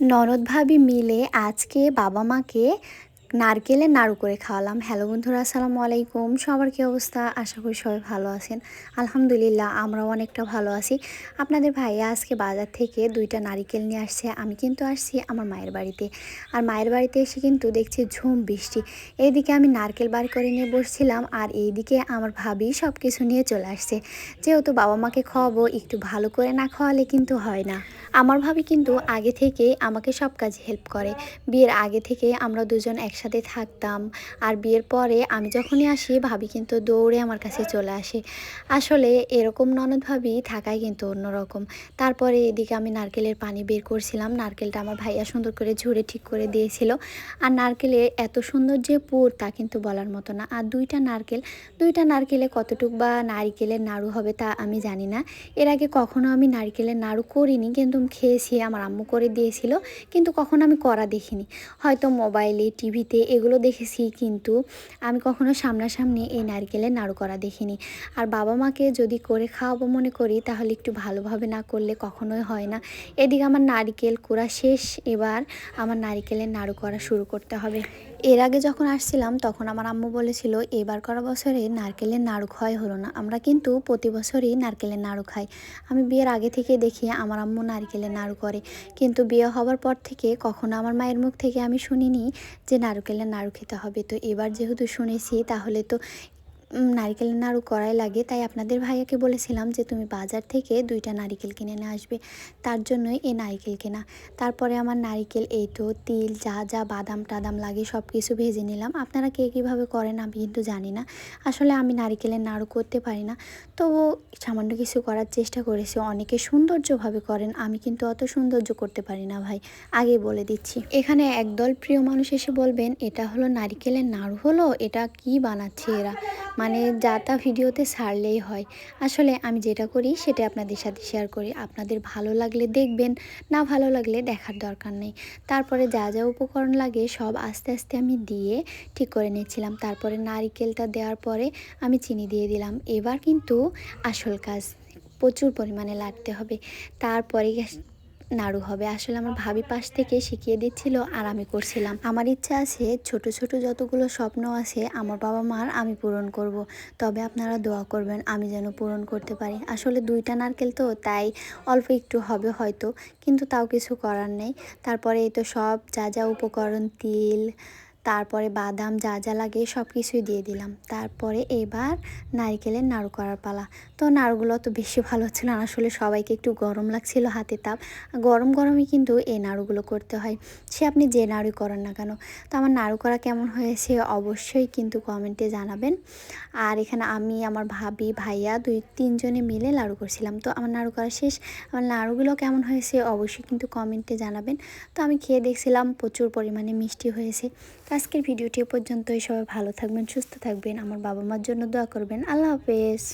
ননদ ভাবি মিলে আজকে বাবা মাকে নারকেলের নাড়ু করে খাওয়ালাম। হ্যালো বন্ধুরা, আসসালামু আলাইকুম। সবার কী অবস্থা? আশা করি সবাই ভালো আছেন। আলহামদুলিল্লাহ, আমরাও অনেকটা ভালো আছি। আপনাদের ভাইয়া আজকে বাজার থেকে দুইটা নারিকেল নিয়ে আসছে। আমি কিন্তু আসছি আমার মায়ের বাড়িতে। আর মায়ের বাড়িতে এসে কিন্তু দেখছি ঝুম বৃষ্টি। এইদিকে আমি নারকেল বার করে নিয়ে বসছিলাম আর এইদিকে আমার ভাবি সব কিছু নিয়ে চলে আসছে। যেহেতু বাবা মাকে খাওয়াবো, একটু ভালো করে না খাওয়ালে কিন্তু হয় না। আমার ভাবি কিন্তু আগে থেকে আমাকে সব কাজে হেল্প করে। বিয়ের আগে থেকে আমরা দুজন একসাথে থাকতাম। আর বিয়ের পরে আমি যখনই আসি, ভাবি কিন্তু দৌড়ে আমার কাছে চলে আসে। আসলে এরকম ননদ ভাবি থাকাই কিন্তু অন্যরকম। তারপরে এদিকে আমি নারকেলের পানি বের করছিলাম। নারকেলটা আমার ভাইয়া সুন্দর করে ঝুড়ে ঠিক করে দিয়েছিল। আর নারকেলে এত সুন্দর যে পুর তা কিন্তু বলার মতো না। আর দুইটা নারকেল, দুইটা নারকেলে কতটুক বা নারকেলের নাড়ু হবে তা আমি জানি না। এর আগে কখনো আমি নারকেলের নাড়ু করিনি, কিন্তু খেয়েছি, আমার আম্মু করে দিয়েছিল, কিন্তু কখনো আমি করা দেখিনি। হয়তো মোবাইলে, টিভিতে এগুলো দেখেছি, কিন্তু আমি কখনো সামনাসামনি এই নারকেলের নাড়ু করা দেখিনি। আর বাবা মাকে যদি করে খাওয়াবো মনে করি, তাহলে একটু ভালোভাবে না করলে কখনোই হয় না। এদিকে আমার নারকেল কোড়া শেষ, এবার আমার নারকেলের নাড়ু করা শুরু করতে হবে। এর আগে যখন আসছিলাম, তখন আমার আম্মু বলেছিল, এবার করা বছরে নারকেলের নাড়ু খাওয়াই হলো না। আমরা কিন্তু প্রতি বছরই নারকেলের নাড়ু খাই। আমি বিয়ের আগে থেকে দেখি আমার আম্মু নারকেলের নাড়ু করে। কিন্তু বিয়ে হওয়ার পর থেকে কখনো আমার মায়ের মুখ থেকে আমি শুনিনি যে নারকেলের নাড়ু খেতে হবে। তো এবার যেহেতু শুনেছি, তাহলে তো নারিকেলের নাড়ু করাই লাগে। তাই আপনাদের ভাইয়াকে বলেছিলাম যে, তুমি বাজার থেকে দুইটা নারিকেল কিনে নিয়ে আসবে। তার জন্যই এই নারিকেল কেনা। তারপরে আমার নারিকেল, এই তো তিল, যা যা বাদাম টাদাম লাগে সব কিছু ভেজে নিলাম। আপনারা কে কীভাবে করেন আমি কিন্তু জানি না। আসলে আমি নারিকেলের নাড়ু করতে পারি না। তবু সামান্য কিছু করার চেষ্টা করেছি। অনেকে সৌন্দর্যভাবে করেন। আমি কিন্তু অত সৌন্দর্য করতে পারি না ভাই। আগে বলে দিচ্ছি। এখানে একদল প্রিয় মানুষ এসে বলবেন, এটা হলো নারিকেলের নাড়ু হলো? এটা কি বানাচ্ছে এরা? মানে যা তা ভিডিওতে ছাড়লেই হয়। আসলে আমি যেটা করি সেটা আপনাদের সাথে শেয়ার করি। আপনাদের ভালো লাগলে দেখবেন, না ভালো লাগলে দেখার দরকার নেই। তারপরে যা যা উপকরণ লাগে সব আস্তে আস্তে আমি দিয়ে ঠিক করে নিয়েছিলাম। তারপরে নারিকেলটা দেওয়ার পরে আমি চিনি দিয়ে দিলাম। এবার কিন্তু আসল কাজ প্রচুর পরিমাণে লাগতে হবে। তারপরে নাড়ু হবে। আসলে আমার ভাবি পাশ থেকে শিখিয়ে দিচ্ছিল আর আমি করছিলাম। আমার ইচ্ছা আছে ছোট ছোট যতগুলো স্বপ্ন আছে আমার বাবা মার আমি পূরণ করব। তবে আপনারা দোয়া করবেন আমি যেন পূরণ করতে পারি। আসলে দুইটা নারকেল তো, তাই অল্প একটু হবে হয়তো, কিন্তু তাও কিছু করার নেই। তারপরে এই তো সব যা যা উপকরণ, তিল তারপরে বাদাম যা যা লাগে সব কিছুই দিয়ে দিলাম। তারপরে এবার নারিকেলের নাড়ু করার পালা। তো নাড়ুগুলো তো বেশি ভালো ছিল না, আসলে সবাইকে একটু গরম লাগছিল হাতে তাপ। গরম গরমই কিন্তু এই নাড়ুগুলো করতে হয়। সে আপনি যে নাড়ু করেন না কেন? তো আমার নাড়ু করা কেমন হয়েছে অবশ্যই কিন্তু কমেন্টে জানাবেন। আর এখানে আমি, আমার ভাবি, ভাইয়া দুই তিনজনে মিলে নাড়ু করছিলাম। তো আমার নাড়ু করা শেষ। আমার নাড়ুগুলো কেমন হয়েছে অবশ্যই কিন্তু কমেন্টে জানাবেন। তো আমি খেয়ে দেখছিলাম প্রচুর পরিমাণে মিষ্টি হয়েছে। আজকের ভিডিওটি পর্যন্তই। সবাই ভালো থাকবেন, সুস্থ থাকবেন। আমার বাবা মার জন্য দোয়া করবেন। আল্লাহ হাফেজ।